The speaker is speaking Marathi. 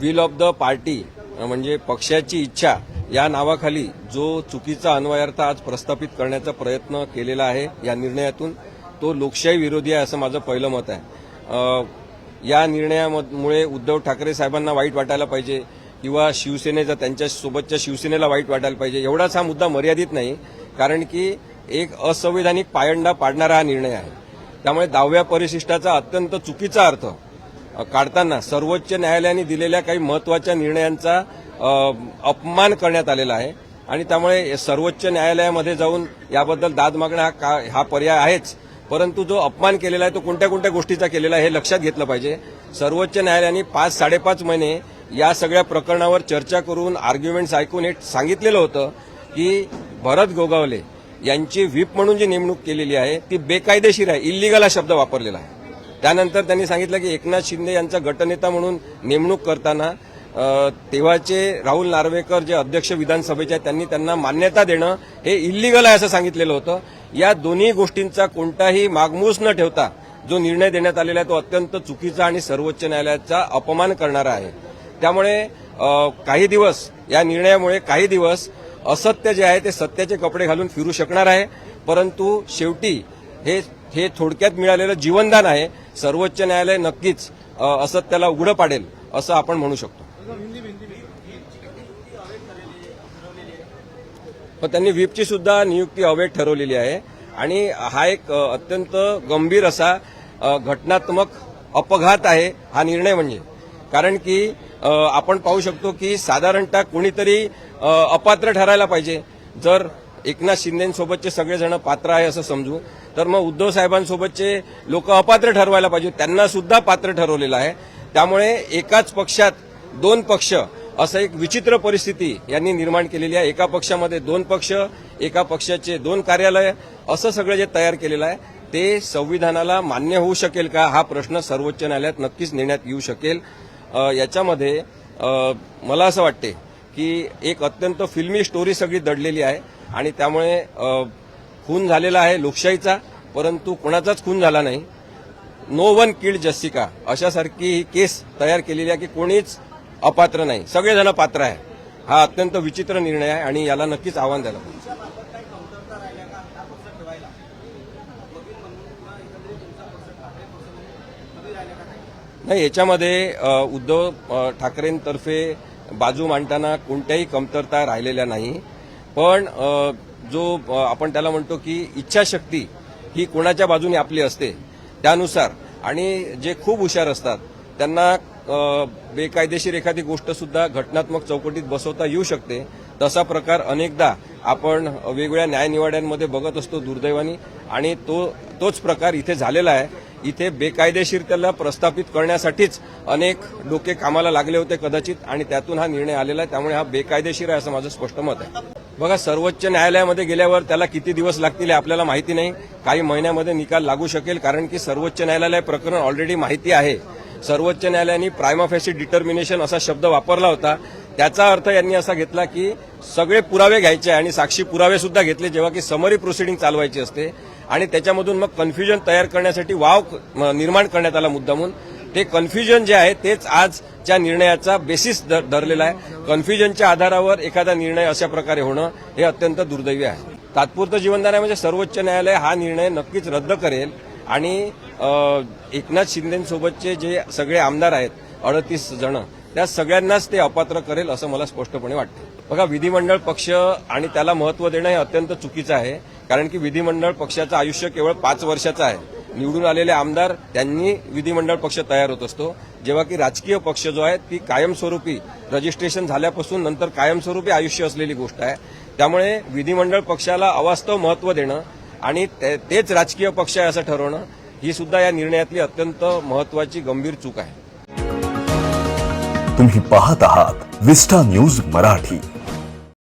विल ऑफ द पार्टी म्हणजे पक्षाची इच्छा या नावाखाली जो चुकीचा अन्वयार्थ आज प्रस्थापित करण्याचा प्रयत्न केलेला आहे या निर्णयातून तो लोकशाही विरोधी आहे असं माझं पहिलं मत आहे. या निर्णयामुळे उद्धव ठाकरे साहेबांना वाईट वाटायला पाहिजे किंवा शिवसेनेचा त्यांच्या सोबतच्या शिवसेनेला वाईट वाटायला पाहिजे एवढाच हा मुद्दा मर्यादित नाही कारण की एक असंवैधानिक पायंडा पाडणारा हा निर्णय आहे. त्यामुळे दहाव्या परिशिष्टाचा अत्यंत चुकीचा अर्थ काढताना सर्वोच्च न्यायालयाने दिलेल्या काही महत्त्वाच्या निर्णयांचा अपमान करण्यात आलेला आहे. आणि त्यामुळे सर्वोच्च न्यायालयामध्ये जाऊन याबद्दल दाद मागणं हा का हा पर्याय आहेच. परंतु जो अपमान केलेला आहे तो कोणत्या कोणत्या गोष्टीचा केलेला आहे हे लक्षात घेतलं पाहिजे. सर्वोच्च न्यायालयाने पाच साडेपाच महिने या सगळ्या प्रकरणावर चर्चा करून आर्ग्युमेंट्स ऐकून हे सांगितलेलं होतं की भरत गोगावले यांची व्हीप म्हणून जी नेमणूक केलेली आहे ती बेकायदेशीर आहे इल्लिगल हा शब्द वापरलेला आहे. त्यानंतर त्यांनी सांगितलं की एकनाथ शिंदे यांचा गटनेता म्हणून नेमणूक करताना तेव्हाचे राहुल नार्वेकर जे अध्यक्ष विधानसभेचे आहेत त्यांनी त्यांना मान्यता देणं हे इल्लिगल आहे असं सांगितलेलं होतं. या दोन्ही गोष्टींचा कोणताही मागमूस न ठेवता जो निर्णय देण्यात आलेला आहे तो अत्यंत चुकीचा आणि सर्वोच्च न्यायालयाचा अपमान करणारा आहे. त्यामुळे काही दिवस या निर्णयामुळे काही दिवस असत्य जे आहे ते सत्याचे कपडे घालून फिरू शकणार आहे. परंतु शेवटी हे हे थोडक्यात मिळालेलं जीवनदान आहे. सर्वोच्च न्यायालय नक्कीच असं त्याला उघडं पाडेल असं आपण म्हणू शकतो. पण त्यांनी व्हीपची सुद्धा नियुक्ती अवैध ठरवलेली आहे. आणि हा एक अत्यंत गंभीर असा घटनात्मक अपघात आहे हा निर्णय म्हणजे. कारण की आपण पाहू शकतो की साधारणतः कोणीतरी अपात्र ठरायला पाहिजे. जर एकनाथ शिंदेसोबतचे सगळेजण पात्र आहे असं समजू. तर मग उद्धव साहेबांसोबतचे लोक अपात्र ठरवायला पाहिजे. त्यांना सुद्धा पात्र ठरवलेलं आहे. त्यामुळे एकाच पक्षात दोन पक्ष असं एक विचित्र परिस्थिती यांनी निर्माण केलेली आहे. एका पक्षामध्ये दोन पक्ष एका पक्षाचे दोन कार्यालय असं सगळं जे तयार केलेलं आहे ते संविधानाला मान्य होऊ शकेल का? हा प्रश्न सर्वोच्च न्यायालयात नक्कीच नेण्यात येऊ शकेल. याच्यामध्ये मला असं वाटते की एक अत्यंत फिल्मी स्टोरी सगळी दडलेली आहे. आणि त्यामुळे खून झालेला आहे लोकशाहीचा परंतु कोणाचाच खून झाला नाही. नो वन किल्ड जस्सिका अशासारखी ही केस तयार केलेली आहे की कोणीच अपात्र नाही. सगळेजण पात्र आहे. हा अत्यंत विचित्र निर्णय आहे आणि याला नक्कीच आव्हान द्यायला पाहिजे. नाही याच्यामध्ये उद्धव ठाकरेंतर्फे बाजू मांडताना कोणत्याही कमतरता राहिलेल्या नाही. पण जो आपण त्याला म्हणतो की इच्छाशक्ती ही कोणाच्या बाजूने आपली असते त्यानुसार. आणि जे खूप हुशार असतात त्यांना बेकायदेशीर एखादी गोष्ट सुद्धा घटनात्मक चौकटीत बसवता येऊ शकते. तसा प्रकार अनेकदा आपण वेगवेगळ्या न्यायनिवाड्यांमध्ये बघत असतो दुर्दैवानी. आणि तो तोच प्रकार इथे झालेला आहे. इथे बेकायदेशीर त्याला प्रस्थापित करण्यासाठीच अनेक डोके कामाला लागले होते कदाचित आणि त्यातून हा निर्णय आलेला आहे. त्यामुळे हा बेकायदेशीर आहे असं माझं स्पष्ट मत आहे. बघा सर्वोच्च न्यायालयामध्ये गेल्यावर त्याला किती दिवस लागतील हे आपल्याला माहिती नाही. काही महिन्यामध्ये निकाल लागू शकेल कारण की सर्वोच्च न्यायालयाला प्रकरण ऑलरेडी माहिती आहे. सर्वोच्च न्यायालयाने प्रायमाफेसी डिटर्मिनेशन असा शब्द वापरला होता. त्याचा अर्थ यांनी असा घेतला की सगळे पुरावे घ्यायचे आणि साक्षी पुरावे सुद्धा घेतले जेव्हा की समरी प्रोसिडिंग चालवायची असते. आणि त्याच्यामधून मग कन्फ्युजन तयार करण्यासाठी वाव म, निर्माण करण्यात आला मुद्दामून. ते कन्फ्युजन जे आहे तेच आजच्या निर्णयाचा बेसिस धरलेला आहे. कन्फ्युजनच्या आधारावर एखादा निर्णय अशा प्रकारे होणं हे अत्यंत दुर्दैवी आहे. तात्पुरतं जीवनदान आहे म्हणजे सर्वोच्च न्यायालय हा निर्णय नक्कीच रद्द करेल आणि एकनाथ शिंदेसोबतचे जे सगळे आमदार आहेत अडतीस जण त्या सगळ्यांनाच ते अपात्र करेल असं मला स्पष्टपणे वाटतं. बघा विधिमंडळ पक्ष आणि त्याला महत्त्व देणं हे अत्यंत चुकीचं आहे. कारण की विधिमंडळ पक्षाचं आयुष्य केवळ पाच वर्षाचं आहे. निवडून आलेले आमदार त्यांनी विधिमंडळ पक्ष तयार होत असतो. जेव्हा की राजकीय पक्ष जो आहे ती कायमस्वरूपी रजिस्ट्रेशन झाल्यापासून नंतर कायमस्वरूपी आयुष्य असलेली गोष्ट आहे. त्यामुळे विधिमंडळ पक्षाला अवास्तव महत्त्व देणं आणि ते- तेच राजकीय पक्ष आहे असं ठरवणं ही सुद्धा या निर्णयातली अत्यंत महत्वाची गंभीर चूक आहे. तुम्ही पाहत आहात विस्टा न्यूज मराठी.